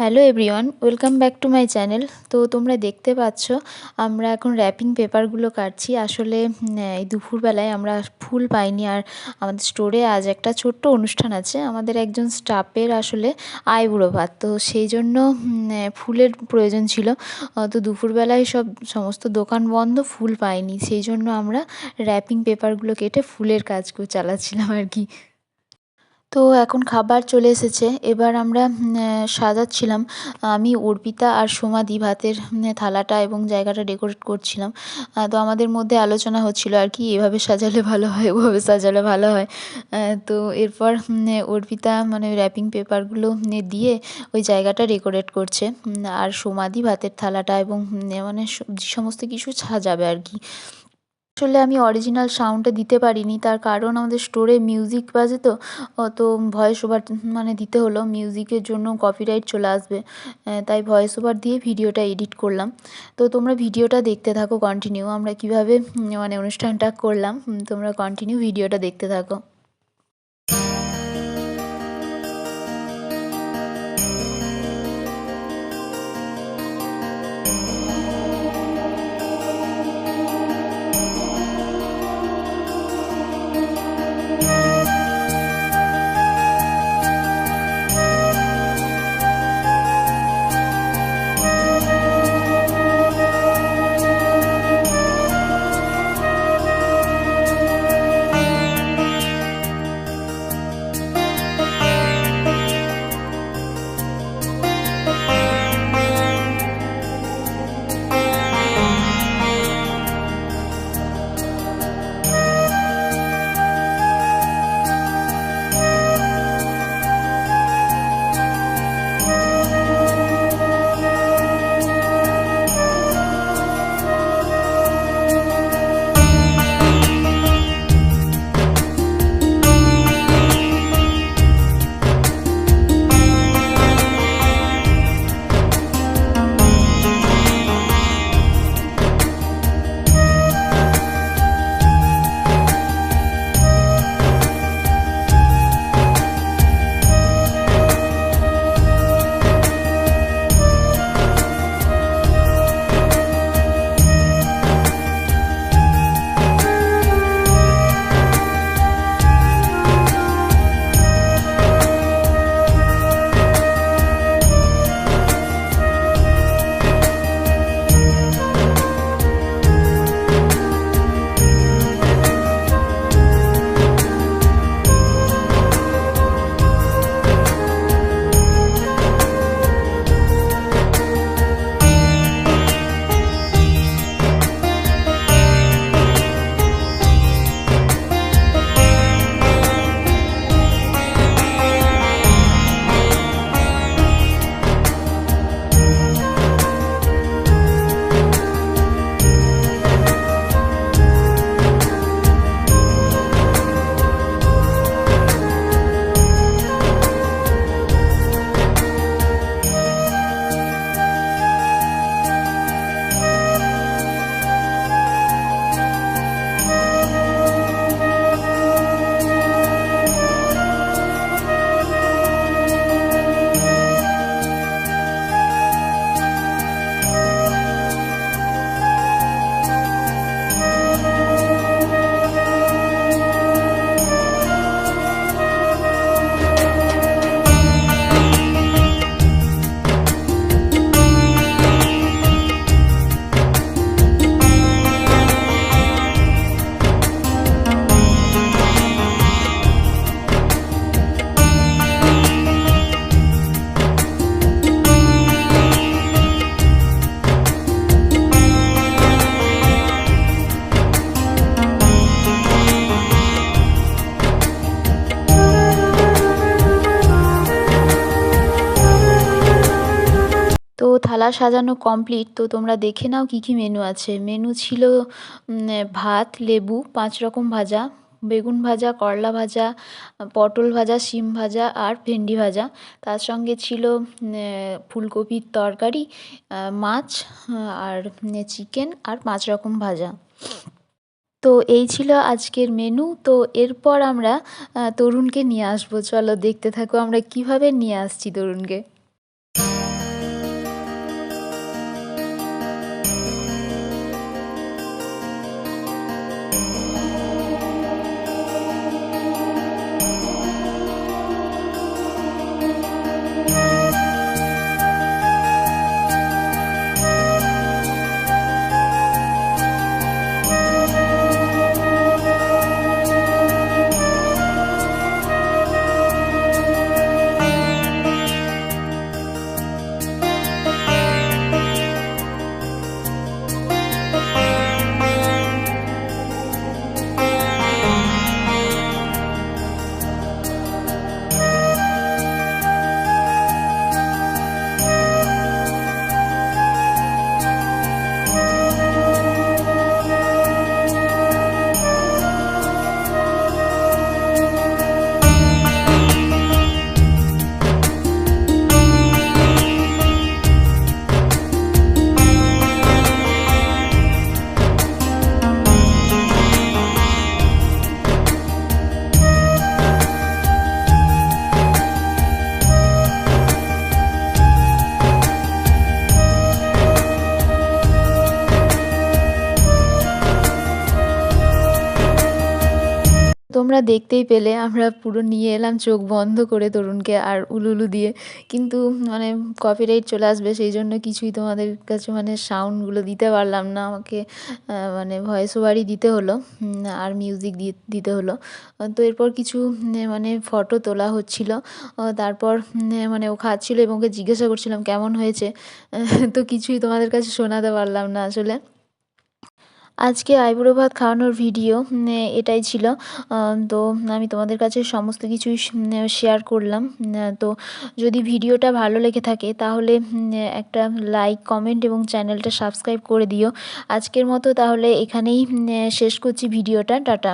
Hello everyone welcome back to my channel তো তোমরা দেখতে পাচ্ছ, আমরা এখন র্যাপিং পেপারগুলো কাটছি। আসলে এই দুপুরবেলায় আমরা ফুল পাইনি। আর আমাদের স্টোরে আজ একটা ছোট্ট অনুষ্ঠান আছে। আমাদের একজন স্টাফের আসলে আইবুড়ো ভাত। তো সেই জন্য ফুলের প্রয়োজন ছিল। তো দুপুরবেলায় সব, সমস্ত দোকান বন্ধ, ফুল পাইনি। সেই জন্য আমরা র্যাপিং পেপারগুলো কেটে ফুলের কাজ চালাচ্ছিলাম আর কি। তো এখন খাবার চলে এসেছে। এবার আমরা সাজাচ্ছিলাম। আমি, অর্পিতা আর সোমাদি ভাতের থালাটা এবং জায়গাটা ডেকোরেট করছিলাম। তো আমাদের মধ্যে আলোচনা হচ্ছিল আর কি, এভাবে সাজালে ভালো হয়, ওভাবে সাজালে ভালো হয়। তো এরপর অর্পিতা মানে র্যাপিং পেপারগুলো দিয়ে ওই জায়গাটা ডেকোরেট করছে। আর সোমাদি ভাতের থালাটা এবং মানে সমস্ত কিছু সাজাবে আর কি। আসলে আমি অরিজিনাল সাউন্ডটা দিতে পারিনি। তার কারণ আমাদের স্টোরে মিউজিক বাজে তো তো ভয়েস ওভার মানে দিতে হলো। মিউজিকের জন্য কপিরাইট চলে আসবে। তাই ভয়েস ওভার দিয়ে ভিডিওটা এডিট করলাম। তো তোমরা ভিডিওটা দেখতে থাকো কন্টিনিউ আমরা কীভাবে মানে অনুষ্ঠানটা করলাম। তোমরা কন্টিনিউ ভিডিওটা দেখতে থাকো। থালা সাজানো কমপ্লিট তো তোমরা দেখে নাও কী কী মেনু আছে। মেনু ছিল ভাত, লেবু, পাঁচ রকম ভাজা, বেগুন ভাজা, করলা ভাজা, পটল ভাজা, শিম ভাজা আর ভেন্ডি ভাজা। তার সঙ্গে ছিল ফুলকপির তরকারি মাছ, আর চিকেন আর পাঁচ রকম ভাজা। তো এই ছিল আজকের মেনু তো এরপর আমরা তরুণকে নিয়ে আসব। চলো দেখতে থাকো আমরা কীভাবে নিয়ে আসছি তরুণকে। তোমরা দেখতেই পেলে, আমরা পুরো নিয়ে এলাম চোখ বন্ধ করে তরুণকে আর উলুলু দিয়ে। কিন্তু মানে কপিরাইট চলে আসবে, সেই জন্য কিছুই তোমাদের কাছে মানে সাউন্ডগুলো দিতে পারলাম না। আমাকে মানে ভয়েস ওভারই দিতে হলো আর মিউজিক দিতে হলো। তো এরপর কিছু মানে ফটো তোলা হচ্ছিল। তারপর মানে ও খাচ্ছিলো এবং ওকে জিজ্ঞাসা করছিলাম, কেমন হয়েছে? তো কিছুই তোমাদের কাছে শোনাতে পারলাম না আসলে। আজকে আইবুড়ো ভাত খাওয়ানোর ভিডিও এটাই ছিল। তো আমি তোমাদের কাছে সমস্ত কিছুই শেয়ার করলাম। তো যদি ভিডিওটা ভালো লেগে থাকে, তাহলে একটা লাইক কমেন্ট এবং চ্যানেলটা সাবস্ক্রাইব করে দিও। আজকের মতো তাহলে এখানেই শেষ করছি ভিডিওটা। টাটা।